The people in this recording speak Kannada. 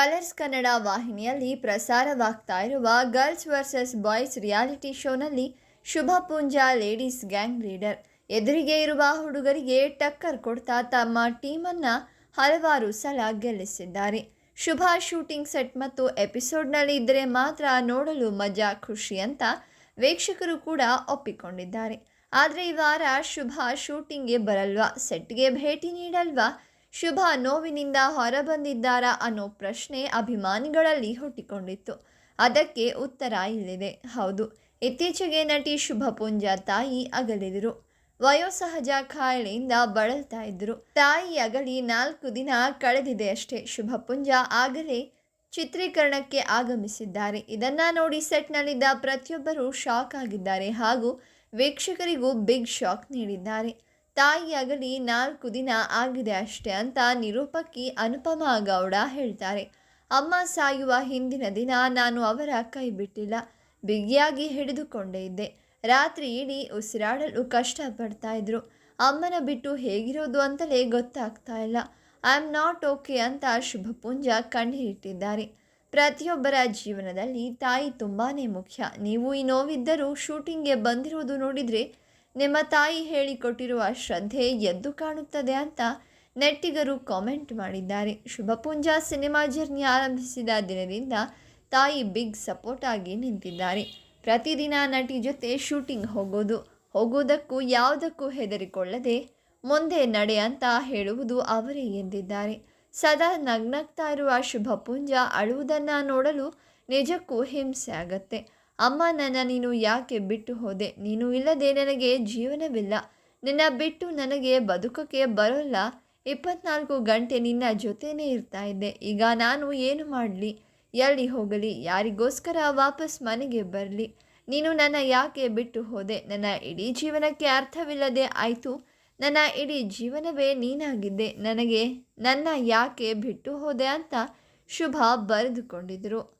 ಕಲರ್ಸ್ ಕನ್ನಡ ವಾಹಿನಿಯಲ್ಲಿ ಪ್ರಸಾರವಾಗ್ತಾ ಇರುವ ಗರ್ಲ್ಸ್ ವರ್ಸಸ್ ಬಾಯ್ಸ್ ರಿಯಾಲಿಟಿ ಶೋನಲ್ಲಿ Shubha Poonja ladies gang leader. ಎದುರಿಗೆ ಇರುವ ಹುಡುಗರಿಗೆ ಟಕ್ಕರ್ ಕೊಡ್ತಾ ತಮ್ಮ ಟೀಮನ್ನು ಹಲವಾರು ಸಲ ಗೆಲ್ಲಿಸಿದ್ದಾರೆ. ಶುಭ ಶೂಟಿಂಗ್ ಸೆಟ್ ಮತ್ತು ಎಪಿಸೋಡ್ನಲ್ಲಿ ಇದ್ದರೆ ಮಾತ್ರ ನೋಡಲು ಮಜಾ, ಖುಷಿ ಅಂತ ವೀಕ್ಷಕರು ಕೂಡ ಒಪ್ಪಿಕೊಂಡಿದ್ದಾರೆ. ಆದರೆ ಈ ವಾರ ಶುಭ ಶೂಟಿಂಗ್ಗೆ ಬರಲ್ವಾ? ಸೆಟ್ಗೆ ಭೇಟಿ ನೀಡಲ್ವಾ? ಶುಭ ನೋವಿನಿಂದ ಹೊರಬಂದಿದ್ದಾರಾ ಅನ್ನೋ ಪ್ರಶ್ನೆ ಅಭಿಮಾನಿಗಳಲ್ಲಿ ಹುಟ್ಟಿಕೊಂಡಿತ್ತು. ಅದಕ್ಕೆ ಉತ್ತರ ಇಲ್ಲಿದೆ. ಹೌದು, ಇತ್ತೀಚೆಗೆ ನಟಿ ಶುಭ ಪುಂಜ ತಾಯಿ ಅಗಲಿದರು. ವಯೋಸಹಜ ಖಾಯಿಲೆಯಿಂದ ಬಳಲ್ತಾ ಇದ್ದರು. ತಾಯಿ ಅಗಲಿ ನಾಲ್ಕು ದಿನ ಕಳೆದಿದೆ ಅಷ್ಟೇ. ಶುಭ ಪುಂಜ ಆಗಲೇ ಚಿತ್ರೀಕರಣಕ್ಕೆ ಆಗಮಿಸಿದ್ದಾರೆ. ಇದನ್ನ ನೋಡಿ ಸೆಟ್ನಲ್ಲಿದ್ದ ಪ್ರತಿಯೊಬ್ಬರೂ ಶಾಕ್ ಆಗಿದ್ದಾರೆ ಹಾಗೂ ವೀಕ್ಷಕರಿಗೂ ಬಿಗ್ ಶಾಕ್ ನೀಡಿದ್ದಾರೆ. ತಾಯಿ ಅಗಲಿ ನಾಲ್ಕು ದಿನ ಆಗಿದೆ ಅಷ್ಟೇ ಅಂತ ನಿರೂಪಕಿ ಅನುಪಮಾ ಗೌಡ ಹೇಳ್ತಾರೆ. ಅಮ್ಮ ಸಾಯುವ ಹಿಂದಿನ ದಿನ ನಾನು ಅವರ ಕೈ ಬಿಟ್ಟಿಲ್ಲ. ಬಿಗಿಯಾಗಿ ಹಿಡಿದುಕೊಂಡೇ ಇದ್ದೆ. ರಾತ್ರಿ ಇಡೀ ಉಸಿರಾಡಲು ಕಷ್ಟಪಡ್ತಾ ಇದ್ರು. ಅಮ್ಮನ ಬಿಟ್ಟು ಹೇಗಿರೋದು ಅಂತಲೇ ಗೊತ್ತಾಗ್ತಾ ಇಲ್ಲ. ಐ ಆಮ್ ನಾಟ್ ಓಕೆ ಅಂತ ಶುಭಪುಂಜ ಕಣ್ಣೀರಿಟ್ಟಿದ್ದಾರೆ. ಪ್ರತಿಯೊಬ್ಬರ ಜೀವನದಲ್ಲಿ ತಾಯಿ ತುಂಬಾ ಮುಖ್ಯ. ನೀವು ಈ ನೋವಿದ್ದರೂ ಶೂಟಿಂಗ್ಗೆ ಬಂದಿರೋದು ನೋಡಿದರೆ ನಿಮ್ಮ ತಾಯಿ ಹೇಳಿಕೊಟ್ಟಿರುವ ಶ್ರದ್ಧೆ ಎದ್ದು ಕಾಣುತ್ತದೆ ಅಂತ ನೆಟ್ಟಿಗರು ಕಾಮೆಂಟ್ ಮಾಡಿದ್ದಾರೆ. ಶುಭಪುಂಜ ಸಿನಿಮಾ ಜರ್ನಿ ಆರಂಭಿಸಿದ ದಿನದಿಂದ ತಾಯಿ ಬಿಗ್ ಸಪೋರ್ಟ್ ಆಗಿ ನಿಂತಿದ್ದಾರೆ. ಪ್ರತಿದಿನ ನಟಿ ಜೊತೆ ಶೂಟಿಂಗ್ ಹೋಗೋದು, ಹೋಗೋದಕ್ಕೂ ಯಾವುದಕ್ಕೂ ಹೆದರಿಕೊಳ್ಳದೆ ಮುಂದೆ ನಡೆ ಅಂತ ಹೇಳುವುದು ಅವರೇ ಎಂದಿದ್ದಾರೆ. ಸದಾ ನಗ್ನಗ್ತಾ ಇರುವ ಶುಭಪುಂಜ ಅಳುವುದನ್ನು ನೋಡಲು ನಿಜಕ್ಕೂ ಹಿಂಸೆ ಆಗತ್ತೆ. ಅಮ್ಮ ನನ್ನ ನೀನು ಯಾಕೆ ಬಿಟ್ಟು ಹೋದೆ? ನೀನು ಇಲ್ಲದೆ ನನಗೆ ಜೀವನವಿಲ್ಲ. ನಿನ್ನ ಬಿಟ್ಟು ನನಗೆ ಬದುಕಕ್ಕೆ ಬರೋಲ್ಲ. ಇಪ್ಪತ್ನಾಲ್ಕು ಗಂಟೆ ನಿನ್ನ ಜೊತೆನೇ ಇರ್ತಾ ಇದ್ದೆ. ಈಗ ನಾನು ಏನು ಮಾಡಲಿ? ಎಲ್ಲಿ ಹೋಗಲಿ? ಯಾರಿಗೋಸ್ಕರ ವಾಪಸ್ ಮನೆಗೆ ಬರಲಿ? ನೀನು ನನ್ನ ಯಾಕೆ ಬಿಟ್ಟು ಹೋದೆ? ನನ್ನ ಇಡೀ ಜೀವನಕ್ಕೆ ಅರ್ಥವಿಲ್ಲದೆ ಆಯಿತು. ನನ್ನ ಇಡೀ ಜೀವನವೇ ನೀನಾಗಿದ್ದೆ. ನನಗೆ ನನ್ನ ಯಾಕೆ ಬಿಟ್ಟು ಹೋದೆ ಅಂತ ಶುಭ ಬರೆದುಕೊಂಡಿದ್ರು.